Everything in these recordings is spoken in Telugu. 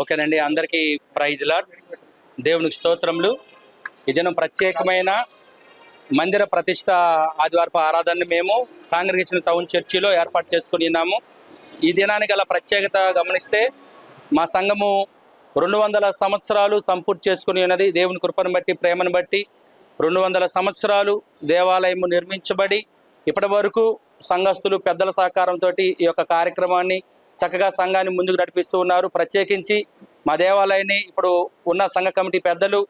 ఓకేనండి అందరికీ ప్రైజ్ లాట్ దేవునికి స్తోత్రములు. ఈ దినం ప్రత్యేకమైన మందిర ప్రతిష్ట ఆదివారపు ఆరాధనని మేము కాంగ్రెగేషన్ టౌన్ చర్చిలో ఏర్పాటు చేసుకుని ఉన్నాము. ఈ దినానికి గల ప్రత్యేకత గమనిస్తే మా సంఘము రెండు వందల సంవత్సరాలు సంపూర్తి చేసుకుని ఉన్నది. దేవుని కృపను బట్టి ప్రేమను బట్టి రెండు వందల సంవత్సరాలు దేవాలయము నిర్మించబడి ఇప్పటి వరకు సంఘస్థులు పెద్దల సహకారంతో ఈ యొక్క కార్యక్రమాన్ని చక్కగా సంఘాన్ని ముందుకు నడిపిస్తూ ఉన్నారు. ప్రత్యేకించి మా దేవాలయాన్ని ఇప్పుడు ఉన్న సంఘ కమిటీ పెద్దలు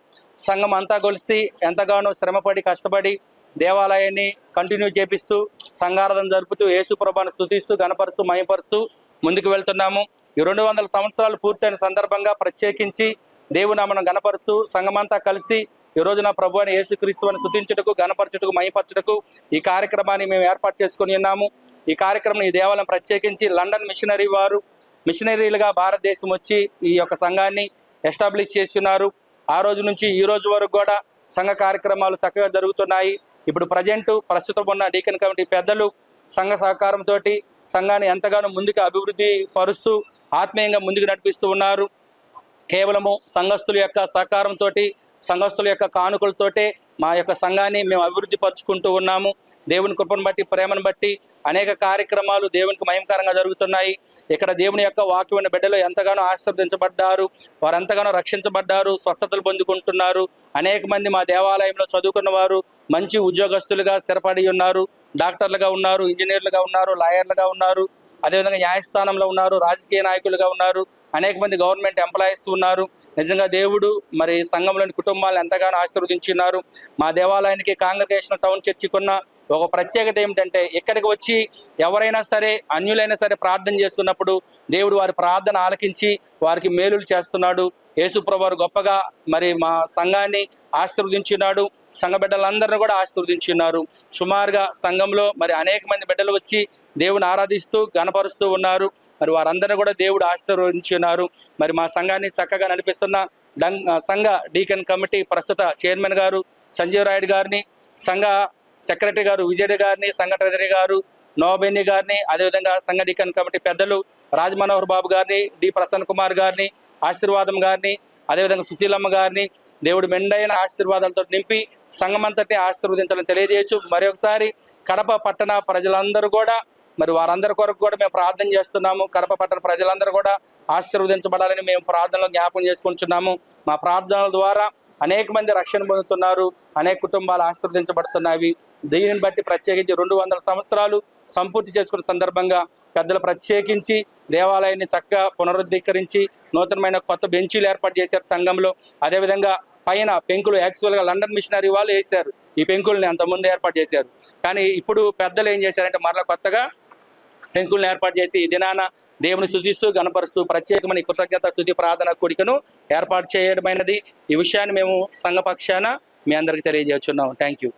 సంఘం అంతా కొలిసి ఎంతగానో శ్రమపడి కష్టపడి దేవాలయాన్ని కంటిన్యూ చేపిస్తూ సంఘారాధన జరుపుతూ యేసుప్రభాను స్థుతిస్తూ గణపరుస్తూ మయపరుస్తూ ముందుకు వెళ్తున్నాము. ఈ రెండు వందల సంవత్సరాలు పూర్తయిన సందర్భంగా ప్రత్యేకించి దేవునామను గణపరుస్తూ సంఘమంతా కలిసి ఈ రోజున ప్రభు అని యేసుక్రీస్తు అని స్థుతించుటకు గణపరచుటకు మయపరచుటకు ఈ కార్యక్రమాన్ని మేము ఏర్పాటు చేసుకుని ఉన్నాము. ఈ కార్యక్రమం ఈ దేవాలయం ప్రత్యేకించి లండన్ మిషనరీ వారు మిషనరీలుగా భారతదేశం వచ్చి ఈ యొక్క సంఘాన్ని ఎస్టాబ్లిష్ చేస్తున్నారు. ఆ రోజు నుంచి ఈ రోజు వరకు కూడా సంఘ కార్యక్రమాలు చక్కగా జరుగుతున్నాయి. ఇప్పుడు ప్రజెంట్ ప్రస్తుతం ఉన్న డీకన్ కమిటీ పెద్దలు సంఘ సహకారంతో సంఘాన్ని ఎంతగానో ముందుకు అభివృద్ధి పరుస్తూ ఆత్మీయంగా ముందుకు నడిపిస్తూ ఉన్నారు. కేవలము సంఘస్థుల యొక్క సహకారంతో సంఘస్థుల యొక్క కానుకలతోటే మా యొక్క సంఘాన్ని మేము అభివృద్ధి పరుచుకుంటూ ఉన్నాము. దేవుని కృపను బట్టి ప్రేమను బట్టి అనేక కార్యక్రమాలు దేవునికి మయంకరంగా జరుగుతున్నాయి. ఇక్కడ దేవుని యొక్క వాక్యమైన బిడ్డలు ఎంతగానో ఆశీర్వదించబడ్డారు. వారు ఎంతగానో రక్షించబడ్డారు. స్వస్థతలు పొందుకుంటున్నారు. అనేక మంది మా దేవాలయంలో చదువుకున్న వారు మంచి ఉద్యోగస్తులుగా స్థిరపడి ఉన్నారు. డాక్టర్లుగా ఉన్నారు ఇంజనీర్లుగా ఉన్నారు లాయర్లుగా ఉన్నారు. అదేవిధంగా న్యాయస్థానంలో ఉన్నారు రాజకీయ నాయకులుగా ఉన్నారు అనేక మంది గవర్నమెంట్ ఎంప్లాయీస్ ఉన్నారు. నిజంగా దేవుడు మరి సంఘంలోని కుటుంబాలను ఎంతగానో ఆశీర్వదించున్నారు మా దేవాలయానికి కాంగ్రెగేషన్ టౌన్ చర్చికి ఒక ప్రత్యేకత ఏమిటంటే ఇక్కడికి వచ్చి ఎవరైనా సరే అన్యులైనా సరే ప్రార్థన చేసుకున్నప్పుడు దేవుడు వారి ప్రార్థన ఆలకించి వారికి మేలులు చేస్తున్నాడు. యేసుప్రభు గొప్పగా మరి మా సంఘాన్ని ఆశీర్వదించున్నాడు. సంఘ బిడ్డలందరినీ కూడా ఆశీర్వదించున్నారు. సుమారుగా సంఘంలో మరి అనేక మంది బిడ్డలు వచ్చి దేవుని ఆరాధిస్తూ గణపరుస్తూ ఉన్నారు. మరి వారందరినీ కూడా దేవుడు ఆశీర్వదించున్నారు. మరి మా సంఘాన్ని చక్కగా నడిపిస్తున్న సంఘ డీకన్ కమిటీ ప్రస్తుత చైర్మన్ గారు సంజీవ్ రాయుడు గారిని సంఘ సెక్రటరీ గారు విజయ్ గారిని సంఘ ట్రెజరీ గారు నోబెన్ని గారిని అదేవిధంగా సంఘ డికన్ కమిటీ పెద్దలు రాజమనోహర్ బాబు గారిని డి ప్రసన్న కుమార్ గారిని ఆశీర్వాదం గారిని అదేవిధంగా సుశీలమ్మ గారిని దేవుడు మెండైన ఆశీర్వాదాలతో నింపి సంఘమంతటి ఆశీర్వదించాలని తెలియజేయచ్చు. మరి ఒకసారి కడప పట్టణ ప్రజలందరూ కూడా మరి వారందరి కొరకు కూడా మేము ప్రార్థన చేస్తున్నాము. కడప పట్టణ ప్రజలందరూ కూడా ఆశీర్వదించబడాలని మేము ప్రార్థనలో జ్ఞాపకం చేసుకుంటున్నాము. మా ప్రార్థనల ద్వారా అనేక మంది రక్షణ పొందుతున్నారు అనేక కుటుంబాలు ఆశీర్వదించబడుతున్నాయి దీనిని బట్టి ప్రత్యేకించి రెండు వందల సంవత్సరాలు సంపూర్తి చేసుకున్న సందర్భంగా పెద్దలు ప్రత్యేకించి దేవాలయాన్ని చక్కగా పునరుద్ధీకరించి నూతనమైన కొత్త బెంచీలు ఏర్పాటు చేశారు సంఘంలో. అదేవిధంగా పైన పెంకులు యాక్చువల్గా లండన్ మిషనరీ వాళ్ళు వేశారు. ఈ పెంకుల్ని అంతకుముందు ఏర్పాటు చేశారు. కానీ ఇప్పుడు పెద్దలు ఏం చేశారంటే మరలా కొత్తగా పెంకుల్ని ఏర్పాటు చేసి ఈ దినాన దేవుని స్థుతిస్తూ గణపరుస్తూ ప్రత్యేకమైన కృతజ్ఞత స్థుతి ప్రార్థన కూడికను ఏర్పాటు చేయడమైనది. ఈ విషయాన్ని మేము సంఘపక్షాన మీ అందరికి తెలియజేస్తున్నాం. Thank you